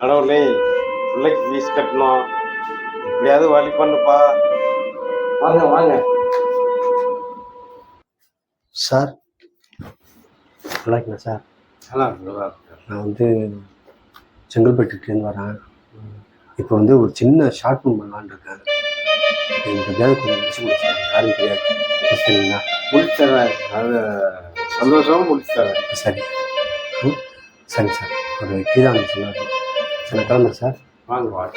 கடவுளே பிள்ளைக்கு ஃபீஸ் கட்டணும். எப்படியாவது வழி பண்ணுப்பா. வாங்க வாங்க. சார். நல்லா இருக்கீங்களா சார். நல்லா இருக்கு. நான் வந்து செங்கல்பட்டுலேருந்து வரேன். இப்போ வந்து ஒரு சின்ன ஷார்ட் ஃபிலிம் பண்ணலான்னு இருக்கேன். எனக்கு எப்படியாவது கொஞ்சம் முடிச்சு கொடுங்க சார் யாரும் தெரியாது. பண்ணீங்களா முடிச்சு தரேன் அது சந்தோஷமா முடிச்சு தரேன் சரி சரி சார். ஒரு கீதானு சொன்னார். நான் கிளம்புறேன் சார். வாங்க வாங்க.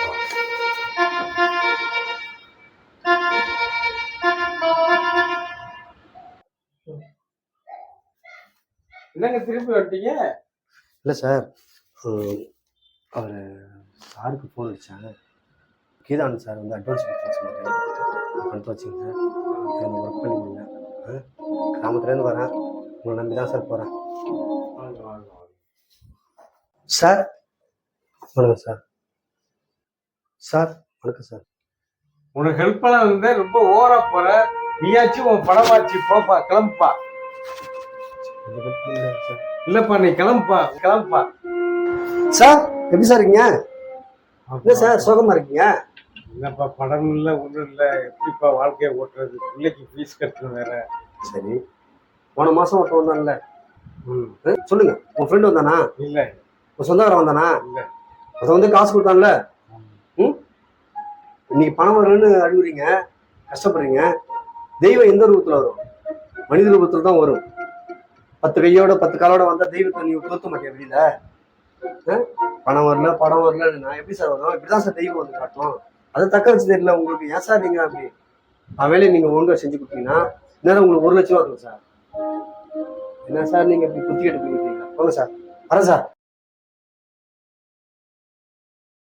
என்னங்க திருப்பி வந்துட்டீங்க? இல்லை சார் அவர் சாருக்கு ஃபோன் அடித்தேன் கீதானந்த் சார் வந்து அட்வான்ஸ் கொடுத்து சொன்னார். பண்ணிட்டு வச்சுங்க சார். ஒர்க் பண்ணி முடியல. கிராமத்துலேருந்து வரேன். உங்களை நம்பி தான் சார் போகிறேன் சார் வணக்கம் சார். சார் வணக்கம் சார். உனக்கு ஹெல்ப் பண்ண வந்து ரொம்ப ஓவரா போற. நீயாச்சும் உன் படமாச்சு போப்பா கிளம்புப்பா. இல்லப்பா நீ கிளம்புப்பா கிளம்புப்பா. சார் எப்படி சார் இருக்கீங்க? இல்லை சார் சுகமாக இருக்கீங்க? என்னப்பா படம் இல்ல ஒண்ணும் இல்ல. எப்படிப்பா வாழ்க்கையை ஓட்டுறது? பிள்ளைக்கு ஃபீஸ் கட்டணும் வேற. சரி. போன மாதம் ஒருத்தன் வந்தான்ல. ம். சொல்லுங்க. உன் ஃப்ரெண்டு வந்தானா? இல்ல. உன் சொந்தக்காரன் வந்தானா? இல்ல. அதை வந்து காசு கொடுத்தான்ல? ம்? இன்னைக்கு பணம் வரலன்னு அழுகுறீங்க கஷ்டப்படுறீங்க. தெய்வம் எந்த ரூபத்தில் வரும்? மனித ரூபத்தில் தான் வரும். பத்து கையோட பத்து காலோட வந்தால் தெய்வத்தை நீ பொருத்த மாட்டேன் வெளியில? ஆ? பணம் வரல படம் வரல நான் எப்படி சார் வரும் இப்படிதான் சார் தெய்வம் வந்து காட்டும். அதை தக்க வச்சு தெரியல உங்களுக்கு ஏன் சார் நீங்க அப்படி? அவையில வேலையை நீங்க ஒழுங்கா செஞ்சு கொடுத்தீங்கன்னா நேரம் உங்களுக்கு ஒரு லட்சம் ரூபா இருக்கும் சார். என்ன சார் நீங்க இப்படி குத்தி எடுப்பீங்க போங்க சார். வரேன் சார்.